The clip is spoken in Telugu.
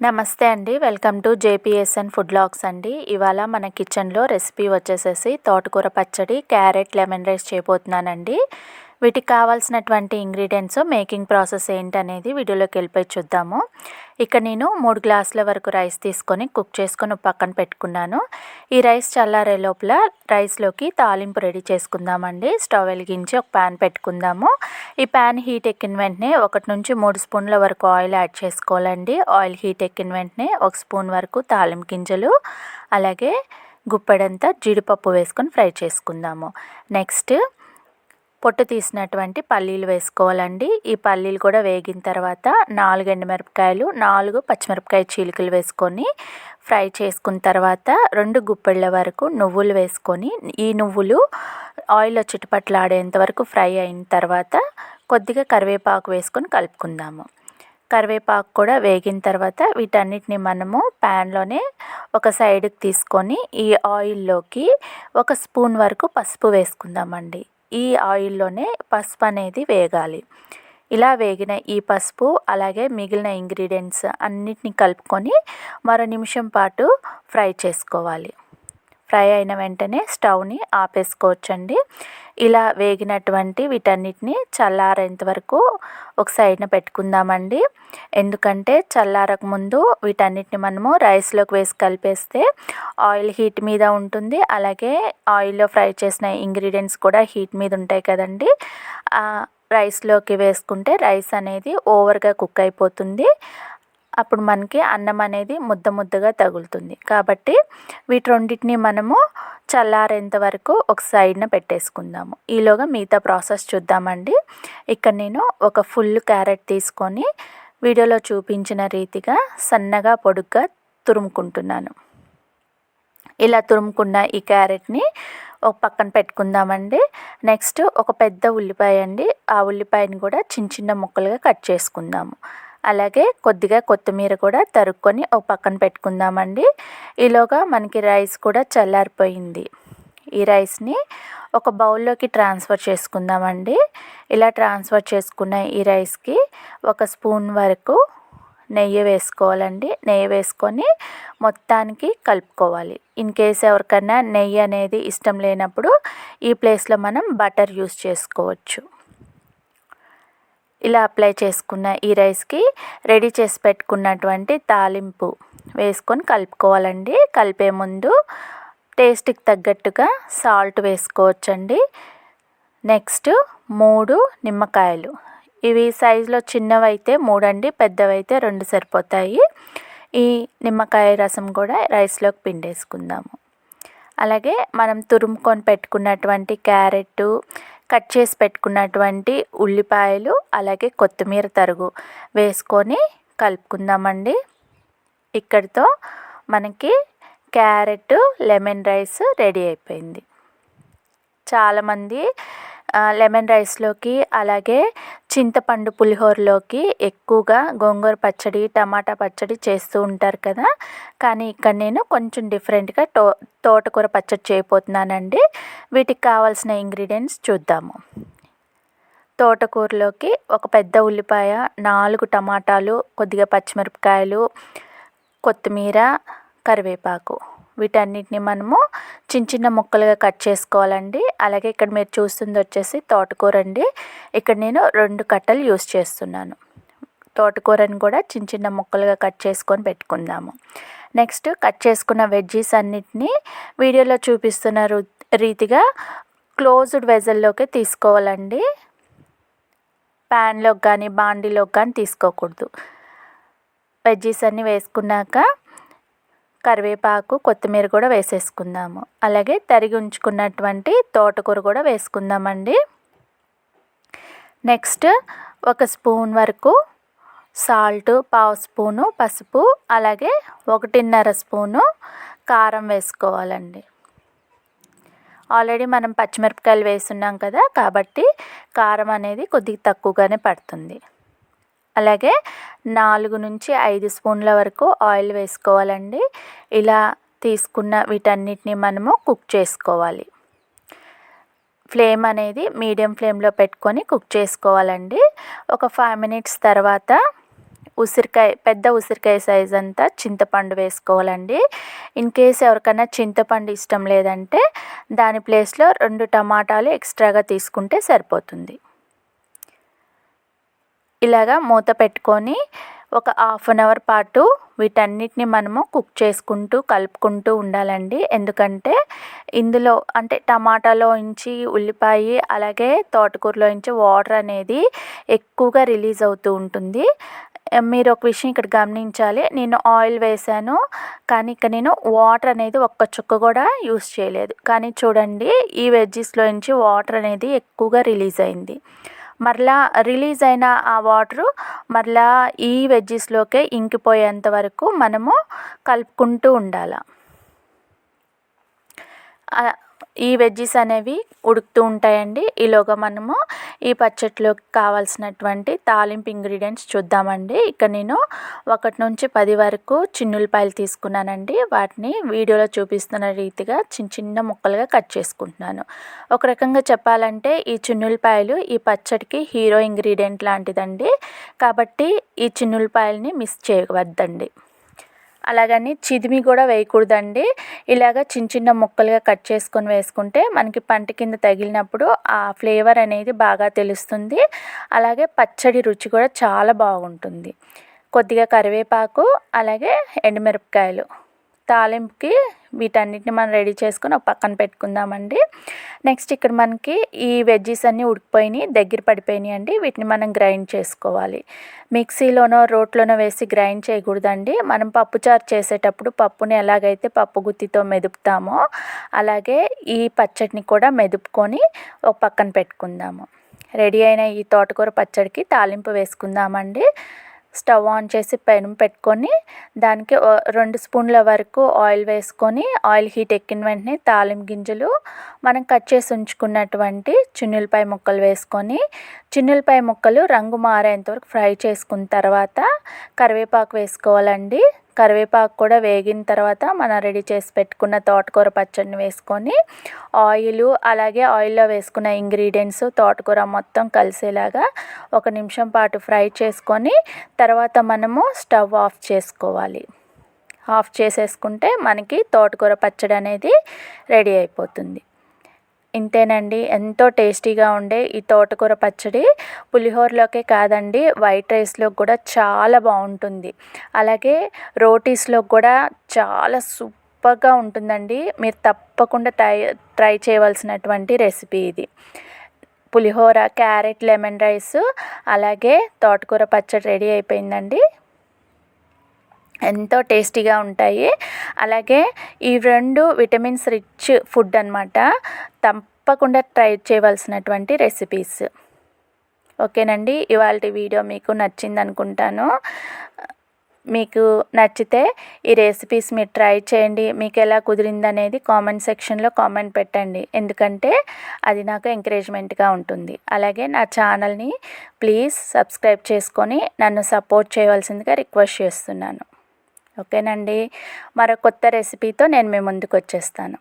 నమస్తే అండి. Welcome to J P S N food logs అండి. ఇవాళ మన కిచెన్లో రెసిపీ వచ్చేసేసి తోటకూర పచ్చడి క్యారెట్ లెమన్ రైస్ చేయబోతున్నానండి. వీటికి కావాల్సినటువంటి ఇంగ్రీడియంట్స్ మేకింగ్ ప్రాసెస్ ఏంటనేది వీడియోలోకి వెళ్ళిపోయి చూద్దాము. ఇక్కడ నేను మూడు గ్లాసుల వరకు రైస్ తీసుకొని కుక్ చేసుకొని పక్కన పెట్టుకున్నాను. ఈ రైస్ చల్లారే లోపల రైస్లోకి తాలింపు రెడీ చేసుకుందామండి. స్టవ్ వెలిగించి ఒక ప్యాన్ పెట్టుకుందాము. ఈ ప్యాన్ హీట్ ఎక్కిన వెంటనే ఒకటి నుంచి మూడు స్పూన్ల వరకు ఆయిల్ యాడ్ చేసుకోవాలండి. ఆయిల్ హీట్ ఎక్కిన వెంటనే ఒక స్పూన్ వరకు తాలింపు గింజలు అలాగే గుప్పెడంతా జీడిపప్పు వేసుకొని ఫ్రై చేసుకుందాము. నెక్స్ట్ పొట్టు తీసినటువంటి పల్లీలు వేసుకోవాలండి. ఈ పల్లీలు కూడా వేగిన తర్వాత నాలుగు ఎండుమిరపకాయలు నాలుగు పచ్చిమిరపకాయ చీలికలు వేసుకొని ఫ్రై చేసుకున్న తర్వాత రెండు గుప్పెళ్ళ వరకు నువ్వులు వేసుకొని ఈ నువ్వులు ఆయిల్లో చుట్టుపట్లాడేంత వరకు ఫ్రై అయిన తర్వాత కొద్దిగా కరివేపాకు వేసుకొని కలుపుకుందాము. కరివేపాకు కూడా వేగిన తర్వాత వీటన్నిటిని మనము ప్యాన్లోనే ఒక సైడ్కి తీసుకొని ఈ ఆయిల్లోకి ఒక స్పూన్ వరకు పసుపు వేసుకుందామండి. ఈ ఆయిల్లోనే పసుపు అనేది వేగాలి. ఇలా వేగిన ఈ పసుపు అలాగే మిగిలిన ఇంగ్రీడియంట్స్ అన్నిటిని కలుపుకొని మరో నిమిషం పాటు ఫ్రై చేసుకోవాలి. ఫ్రై అయిన వెంటనే స్టవ్ని ఆపేసుకోవచ్చండి. ఇలా వేగినటువంటి వీటన్నిటిని చల్లారేంత వరకు ఒక సైడ్న పెట్టుకుందామండి. ఎందుకంటే చల్లారక ముందు వీటన్నిటిని మనము రైస్లోకి వేసి కలిపేస్తే ఆయిల్ హీట్ మీద ఉంటుంది. అలాగే ఆయిల్లో ఫ్రై చేసిన ఇంగ్రీడియంట్స్ కూడా హీట్ మీద ఉంటాయి కదండి. రైస్లోకి వేసుకుంటే రైస్ అనేది ఓవర్గా కుక్ అయిపోతుంది. అప్పుడు మనకి అన్నం అనేది ముద్ద ముద్దగా తగులుతుంది. కాబట్టి వీటి రెండింటిని మనము చల్లారేంత వరకు ఒక సైడ్న పెట్టేసుకుందాము. ఈలోగా మిగతా ప్రాసెస్ చూద్దామండి. ఇక్కడ నేను ఒక ఫుల్ క్యారెట్ తీసుకొని వీడియోలో చూపించిన రీతిగా సన్నగా పొడుగ్గా తురుముకుంటున్నాను. ఇలా తురుముకున్న ఈ క్యారెట్ని ఒక పక్కన పెట్టుకుందామండి. నెక్స్ట్ ఒక పెద్ద ఉల్లిపాయ అండి. ఆ ఉల్లిపాయని కూడా చిన్న చిన్న ముక్కలుగా కట్ చేసుకుందాము. అలాగే కొద్దిగా కొత్తిమీర కూడా తరుక్కొని ఒక పక్కన పెట్టుకుందామండి. ఈలోగా మనకి రైస్ కూడా చల్లారిపోయింది. ఈ రైస్ని ఒక బౌల్లోకి ట్రాన్స్ఫర్ చేసుకుందామండి. ఇలా ట్రాన్స్ఫర్ చేసుకున్న ఈ రైస్కి ఒక స్పూన్ వరకు నెయ్యి వేసుకోవాలండి. నెయ్యి వేసుకొని మొత్తానికి కలుపుకోవాలి. ఇన్ కేస్ ఎవరికైనా నెయ్యి అనేది ఇష్టం లేనప్పుడు ఈ ప్లేస్లో మనం బటర్ యూస్ చేసుకోవచ్చు. ఇలా అప్లై చేసుకున్న ఈ రైస్కి రెడీ చేసి పెట్టుకున్నటువంటి తాలింపు వేసుకొని కలుపుకోవాలండి. కలిపే ముందు టేస్ట్కి తగ్గట్టుగా సాల్ట్ వేసుకోవచ్చండి. నెక్స్ట్ మూడు నిమ్మకాయలు. ఇవి సైజులో చిన్నవైతే మూడండి పెద్దవైతే రెండు సరిపోతాయి. ఈ నిమ్మకాయ రసం కూడా రైస్లోకి పిండేసుకుందాము. అలాగే మనం తురుముకొని పెట్టుకున్నటువంటి క్యారెట్ కట్ చేసి పెట్టుకున్నటువంటి ఉల్లిపాయలు అలాగే కొత్తిమీర తరుగు వేసుకొని కలుపుకుందామండి. ఇక్కడితో మనకి క్యారెట్ లెమన్ రైస్ రెడీ అయిపోయింది. చాలామంది లెమన్ రైస్లోకి అలాగే చింతపండు పులిహోరలోకి ఎక్కువగా గోంగూర పచ్చడి టమాటా పచ్చడి చేస్తూ ఉంటారు కదా. కానీ ఇక్కడ నేను కొంచెం డిఫరెంట్గా తో తోటకూర పచ్చడి చేయబోతున్నానండి. వీటికి కావాల్సిన ఇంగ్రీడియంట్స్ చూద్దాము. తోటకూరలోకి ఒక పెద్ద ఉల్లిపాయ నాలుగు టమాటాలు కొద్దిగా పచ్చిమిరపకాయలు కొత్తిమీర కరివేపాకు. వీటన్నిటిని మనము చిన్న చిన్న ముక్కలుగా కట్ చేసుకోవాలండి. అలాగే ఇక్కడ మీరు చూస్తుంది వచ్చేసి తోటకూర అండి. ఇక్కడ నేను రెండు కట్టలు యూస్ చేస్తున్నాను. తోటకూరని కూడా చిన్న చిన్న ముక్కలుగా కట్ చేసుకొని పెట్టుకుందాము. నెక్స్ట్ కట్ చేసుకున్న వెజ్జీస్ అన్నిటినీ వీడియోలో చూపిస్తున్న రీతిగా క్లోజ్డ్ వెజల్లోకి తీసుకోవాలండి. ప్యాన్లోకి కానీ బాండీలోకి కానీ తీసుకోకూడదు. వెజ్జీస్ అన్నీ వేసుకున్నాక కరివేపాకు కొత్తిమీర కూడా వేసేసుకుందాము. అలాగే తరిగి ఉంచుకున్నటువంటి తోటకూర కూడా వేసుకుందామండి. నెక్స్ట్ ఒక స్పూన్ వరకు సాల్ట్ పావు స్పూను పసుపు అలాగే ఒకటిన్నర స్పూను కారం వేసుకోవాలండి. ఆల్రెడీ మనం పచ్చిమిరపకాయలు వేసున్నాం కదా కాబట్టి కారం అనేది కొద్దిగా తక్కువగానే పడుతుంది. అలాగే నాలుగు నుంచి ఐదు స్పూన్ల వరకు ఆయిల్ వేసుకోవాలండి. ఇలా తీసుకున్న వీటన్నిటిని మనము కుక్ చేసుకోవాలి. ఫ్లేమ్ అనేది మీడియం ఫ్లేమ్లో పెట్టుకొని కుక్ చేసుకోవాలండి. ఒక ఫైవ్ మినిట్స్ తర్వాత ఉసిరికాయ పెద్ద ఉసిరికాయ సైజ్ అంతా చింతపండు వేసుకోవాలండి. ఇన్ కేస్ ఎవరికైనా చింతపండు ఇష్టం లేదంటే దాని ప్లేస్లో రెండు టమాటాలు ఎక్స్ట్రాగా తీసుకుంటే సరిపోతుంది. ఇలాగా మూత పెట్టుకొని ఒక హాఫ్ అన్ అవర్ పాటు వీటన్నిటిని మనము కుక్ చేసుకుంటూ కలుపుకుంటూ ఉండాలండి. ఎందుకంటే ఇందులో అంటే టమాటాలో నుంచి ఉల్లిపాయ అలాగే తోటకూరలో నుంచి వాటర్ అనేది ఎక్కువగా రిలీజ్ అవుతూ ఉంటుంది. మీరు ఒక విషయం ఇక్కడ గమనించాలి. నేను ఆయిల్ వేసాను కానీ ఇక్కడ నేను వాటర్ అనేది ఒక్క చుక్క కూడా యూస్ చేయలేదు. కానీ చూడండి ఈ వెజ్జెస్లో నుంచి వాటర్ అనేది ఎక్కువగా రిలీజ్ అయింది. మరలా రిలీజ్ అయిన ఆ వాటరు మరలా ఈ వెజ్జెస్లోకే ఇంకిపోయేంత వరకు మనము కలుపుకుంటూ ఉండాలి. ఈ వెజ్జెస్ అనేవి ఉడుకుతూ ఉంటాయండి. ఈలోగా మనము ఈ పచ్చట్లోకి కావాల్సినటువంటి తాలింపు ఇంగ్రీడియంట్స్ చూద్దామండి. ఇక్కడ నేను ఒకటి నుంచి పది వరకు చిన్నులపాయలు తీసుకున్నానండి. వాటిని వీడియోలో చూపిస్తున్న రీతిగా చిన్న చిన్న ముక్కలుగా కట్ చేసుకుంటున్నాను. ఒక రకంగా చెప్పాలంటే ఈ చిన్నులపాయలు ఈ పచ్చడికి హీరో ఇంగ్రీడియంట్ లాంటిదండి. కాబట్టి ఈ చిన్నులపాయలని మిస్ చేయవద్దండి. అలాగని చిదిమి కూడా వేయకూడదండి. ఇలాగ చిన్న చిన్న ముక్కలుగా కట్ చేసుకొని వేసుకుంటే మనకి పంట కింద తగిలినప్పుడు ఆ ఫ్లేవర్ అనేది బాగా తెలుస్తుంది. అలాగే పచ్చడి రుచి కూడా చాలా బాగుంటుంది. కొద్దిగా కరివేపాకు అలాగే ఎండుమిరపకాయలు. తాలింపుకి వీటన్నిటిని మనం రెడీ చేసుకొని ఒక పక్కన పెట్టుకుందామండి. నెక్స్ట్ ఇక్కడ మనకి ఈ వెజ్జీస్ అన్నీ ఉడికిపోయినాయి దగ్గర పడిపోయినాయి అండి. వీటిని మనం గ్రైండ్ చేసుకోవాలి. మిక్సీలోనో రోట్లోనో వేసి గ్రైండ్ చేయకూడదండి. మనం పప్పుచారు చేసేటప్పుడు పప్పుని ఎలాగైతే పప్పు గుత్తితో మెదుపుతామో అలాగే ఈ పచ్చడిని కూడా మెదుపుకొని ఒక పక్కన పెట్టుకుందాము. రెడీ అయిన ఈ తోటకూర పచ్చడికి తాలింపు వేసుకుందామండి. స్టవ్ ఆన్ చేసి పెనం పెట్టుకొని దానికి రెండు స్పూన్ల వరకు ఆయిల్ వేసుకొని ఆయిల్ హీట్ ఎక్కిన వెంటనే తాలిం గింజలు మనం కట్ చేసి ఉంచుకున్నటువంటి చున్నులపాయ ముక్కలు వేసుకొని చున్నులపాయ ముక్కలు రంగు మారేంత వరకు ఫ్రై చేసుకున్న తర్వాత కరివేపాకు వేసుకోవాలండి. కరివేపాకు కూడా వేగిన తర్వాత మనం రెడీ చేసి పెట్టుకున్న తోటకూర పచ్చడిని వేసుకొని ఆయిల్ అలాగే ఆయిల్లో వేసుకున్న ఇంగ్రీడియంట్స్ తోటకూర మొత్తం కలిసేలాగా ఒక నిమిషం పాటు ఫ్రై చేసుకొని తర్వాత మనము స్టవ్ ఆఫ్ చేసుకోవాలి. ఆఫ్ చేసేసుకుంటే మనకి తోటకూర పచ్చడి అనేది రెడీ అయిపోతుంది. ఇంతేనండి. ఎంతో టేస్టీగా ఉండే ఈ తోటకూర పచ్చడి పులిహోరలోకే కాదండి వైట్ రైస్లో కూడా చాలా బాగుంటుంది. అలాగే రోటీస్లో కూడా చాలా సూపర్గా ఉంటుందండి. మీరు తప్పకుండా ట్రై ట్రై చేయవలసినటువంటి రెసిపీ ఇది. పులిహోర క్యారెట్ లెమన్ రైస్ అలాగే తోటకూర పచ్చడి రెడీ అయిపోయిందండి. ఎంతో టేస్టీగా ఉంటాయి. అలాగే ఈ రెండు విటమిన్స్ రిచ్ ఫుడ్ అనమాట తప్పకుండా ట్రై చేయవలసినటువంటి రెసిపీస్ ఓకేనండి? ఇవాళ వీడియో మీకు నచ్చింది అనుకుంటాను మీకు నచ్చితే ఈ రెసిపీస్ మీరు ట్రై చేయండి. మీకు ఎలా కుదిరింది అనేది కామెంట్ సెక్షన్లో కామెంట్ పెట్టండి. ఎందుకంటే అది నాకు ఎంకరేజ్మెంట్గా ఉంటుంది. అలాగే నా ఛానల్ని ప్లీజ్ సబ్స్క్రైబ్ చేసుకొని నన్ను సపోర్ట్ చేయవలసిందిగా రిక్వెస్ట్ చేస్తున్నాను. ఓకేనండి? మరో కొత్త రెసిపీతో నేను మీ ముందుకు వచ్చేస్తాను.